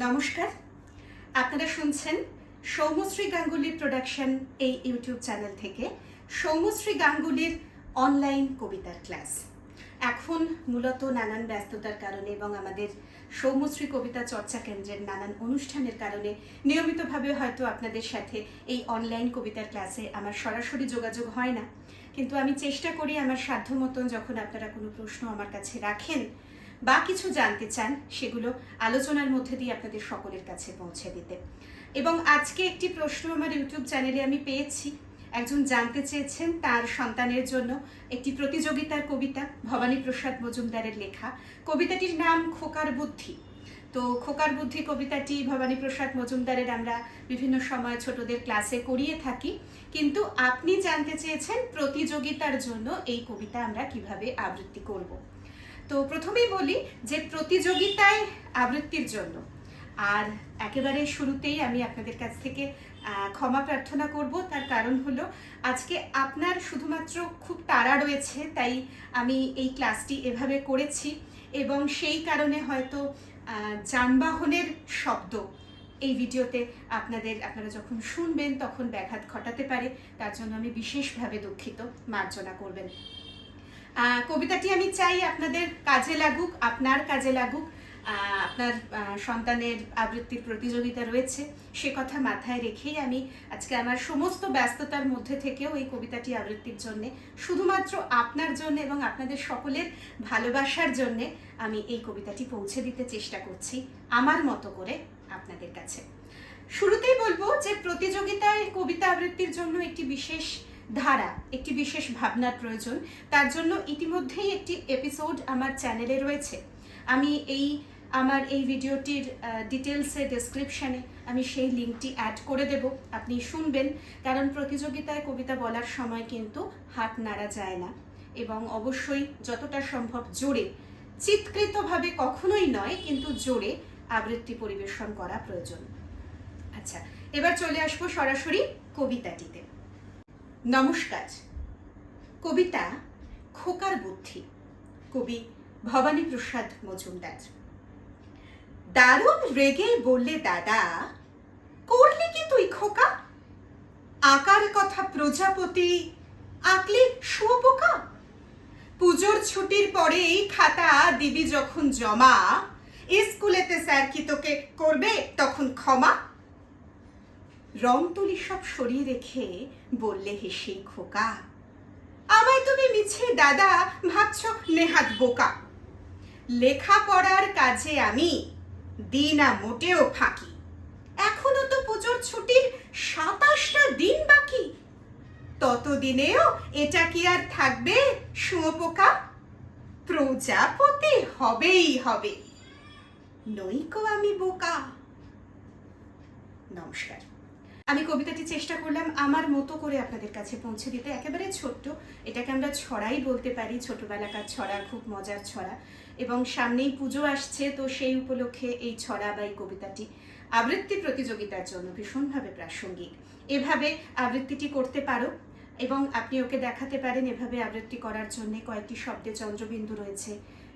নমস্কার। আপনারা শুনছেন সৌমশ্রী গাঙ্গুলির প্রোডাকশন এই ইউটিউব চ্যানেল থেকে সৌমশ্রী গাঙ্গুলির অনলাইন কবিতার ক্লাস এখন মূলত নানান ব্যস্ততার কারণে এবং আমাদের সৌমশ্রী কবিতা চর্চা কেন্দ্রের নানান অনুষ্ঠানের কারণে নিয়মিতভাবে হয়তো আপনাদের সাথে এই অনলাইন কবিতার ক্লাসে আমার সরাসরি যোগাযোগ হয় না। কিন্তু আমি চেষ্টা করি আমার সাধ্য মতন যখন আপনারা কোনো প্রশ্ন আমার কাছে রাখেন বা কিছু জানতে চান, সেগুলো আলোচনার মধ্যে দিয়ে আপনাদের সকলের কাছে পৌঁছে দিতে। এবং আজকে একটি প্রশ্ন আমার ইউটিউব চ্যানেলে আমি পেয়েছি। একজন জানতে চেয়েছেন তার সন্তানের জন্য একটি প্রতিযোগিতার কবিতা, ভবানী প্রসাদ মজুমদারের লেখা। কবিতাটির নাম খোকার বুদ্ধি। তো খোকার বুদ্ধি কবিতাটি, ভবানী প্রসাদ মজুমদারের আমরা বিভিন্ন সময় ছোটদের ক্লাসে করিয়ে থাকি। কিন্তু আপনি জানতে চেয়েছেন প্রতিযোগিতার জন্য এই কবিতা আমরা কীভাবে আবৃত্তি করব। তো প্রথমেই বলি যে প্রতিযোগিতায় আবৃত্তির জন্য। আর একেবারে শুরুতেই আমি আপনাদের কাছ থেকে ক্ষমা প্রার্থনা করব। তার কারণ হলো, আজকে আপনার শুধুমাত্র খুব তাড়া রয়েছে, তাই আমি এই ক্লাসটি এভাবে করেছি এবং সেই কারণে হয়তো যানবাহনের শব্দ এই ভিডিওতে আপনাদের, আপনারা যখন শুনবেন তখন ব্যাঘাত ঘটাতে পারে। তার জন্য আমি বিশেষভাবে দুঃখিত, মার্জনা করবেন। কবিতাটি আমি চাই আপনাদের কাজে লাগুক, আপনার কাজে লাগুক আপনার সন্তানের আবৃত্তির প্রতিযোগিতা রয়েছে, সে কথা মাথায় রেখেই আমি আজকে আমার সমস্ত ব্যস্ততার মধ্যে থেকেও এই কবিতাটি আবৃত্তির জন্যে, শুধুমাত্র আপনার জন্য এবং আপনাদের সকলের ভালোবাসার জন্য আমি এই কবিতাটি পৌঁছে দিতে চেষ্টা করছি, আমার মতো করে আপনাদের কাছে। শুরুতেই বলব যে প্রতিযোগিতায় কবিতা আবৃত্তির জন্য একটি বিশেষ ধারা, একটি বিশেষ ভাবনার প্রয়োজন। তার জন্য ইতিমধ্যেই একটি এপিসোড আমার চ্যানেলে রয়েছে। আমি এই, আমার এই ভিডিওটির ডিটেলসে ডেসক্রিপশানে আমি সেই লিঙ্কটি অ্যাড করে দেব। আপনি শুনবেন, কারণ প্রতিযোগিতায় কবিতা বলার সময় কিন্তু হাত নাড়া যায় না। এবং অবশ্যই যতটা সম্ভব জোরে, চিৎকৃতভাবে কখনোই নয়, কিন্তু জোরে আবৃত্তি পরিবেশন করা প্রয়োজন। আচ্ছা এবার চলে আসব সরাসরি কবিতাটিতে। নমস্কার। কবিতা খোকার বুদ্ধি। কবি ভবানী প্রসাদ মজুমদার। দারুণ রেগে বললে দাদা, করলি কি তুই খোকা? আকার কথা প্রজাপতি, আঁকলি শুয়োপোকা পুজোর ছুটির পরেই খাতা দিবি যখন জমা, স্কুলেতে স্যার কি তোকে করবে তখন ক্ষমা? রং তুলি সব সরিয়ে রেখে বললে হেসে খোকা, আমায় তুমি মিছে দাদা ভাবছ নেহাত বোকা। লেখাপড়ার কাজে আমি দিই না মোটেও ফাঁকি। এখনও তো পুজোর ছুটির সাতাশটা দিন বাকি। ততদিনেও এটা কি আর থাকবে শুঁয়োপোকা প্রজাপতি হবেই হবে। নইকো আমি বোকা। নমস্কার। আমি কবিতাটি চেষ্টা করলাম আমার মতো করে আপনাদের কাছে পৌঁছে দিতে। একেবারে ছোট্ট, এটাকে আমরা ছড়াই বলতে পারি। ছোটবেলাকার ছড়া, খুব মজার ছড়া। এবং সামনেই পুজো আসছে, তো সেই উপলক্ষে এই ছড়া বা এই কবিতাটি আবৃত্তি প্রতিযোগিতার জন্য ভীষণভাবে প্রাসঙ্গিক। এভাবে আবৃত্তিটি করতে পারো এবং আপনি ওকে দেখাতে পারেন এভাবে আবৃত্তি করার জন্য। কয়েকটি শব্দে চন্দ্রবিন্দু রয়েছে,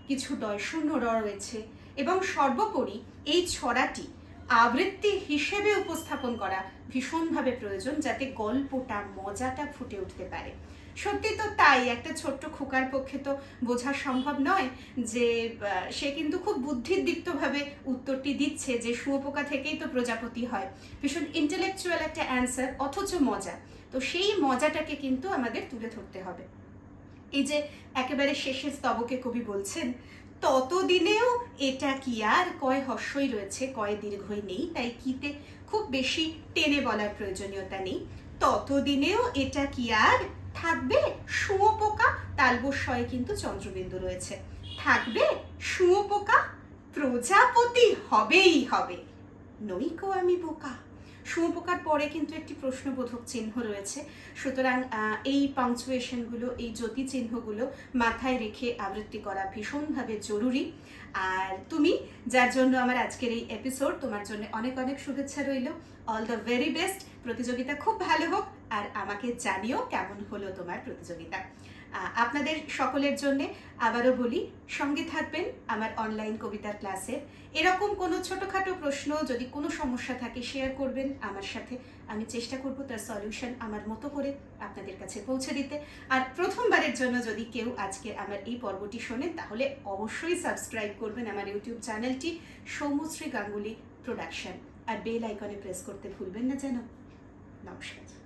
কিছু দয়শূন্য র, রয়েছে এবং সর্বোপরি এই ছড়াটি আবৃত্তি হিসেবে উপস্থাপন করা ভীষণভাবে প্রয়োজন যাতে গল্পটা, মজাটা ফুটে উঠতে পারে। সত্যি তো তাই, একটা ছোট্ট খোকার পক্ষে তো বোঝা সম্ভব নয় যে সে কিন্তু খুব বুদ্ধিদীপ্তভাবে উত্তরটি দিচ্ছে যে শুয়োপোকা থেকেই তো প্রজাপতি হয়। ভীষণ ইন্টেলেকচুয়াল একটা অ্যান্সার অথচ মজা। তো সেই মজাটাকে কিন্তু আমাদের তুলে ধরতে হবে। এই যে একেবারে শেষে স্তবকে কবি বলছেন ততদিনেও এটা কি আর? কয় হর্ষই রয়েছে, কয় দীর্ঘই নেই, তাই কিতে খুব বেশি টেনে বলার প্রয়োজনীয়তা নেই। ততদিনেও এটা কি আর? থাকবে শুঁয়োপোকা তালবস্বয়ে কিন্তু চন্দ্রবিন্দু রয়েছে। থাকবে শুঁয়োপোকা প্রজাপতি হবেই হবে, নইকো আমি বোকা। শুঁয়োপোকার পরে কিন্তু একটি প্রশ্নবোধক চিহ্ন রয়েছে। সুতরাং এই পাংচুয়েশনগুলো এই জ্যোতি চিহ্নগুলো মাথায় রেখে আবৃত্তি করা ভীষণভাবে জরুরি। আর তুমি, যার জন্য আমার আজকের এই এপিসোড তোমার জন্য অনেক অনেক শুভেচ্ছা রইল। অল দ্য ভেরি বেস্ট প্রতিযোগিতা খুব ভালো হোক। আর আমাকে জানিও কেমন হলো তোমার প্রতিযোগিতা। আপনাদের সকলের জন্য আবারও বলি, সঙ্গে থাকবেন আমার অনলাইন কবিতার ক্লাসে এরকম কোনো ছোটোখাটো প্রশ্ন যদি কোনো সমস্যা থাকে শেয়ার করবেন আমার সাথে। আমি চেষ্টা করব তার সলিউশন আমার মতো করে আপনাদের কাছে পৌঁছে দিতে। আর প্রথমবারের জন্য যদি কেউ আজকে আমার এই পর্বটি শোনেন, তাহলে অবশ্যই সাবস্ক্রাইব করবেন আমার ইউটিউব চ্যানেলটি সৌমশ্রী গাঙ্গুলি প্রোডাকশন আর বেল আইকনে প্রেস করতে ভুলবেন না যেন। নমস্কার।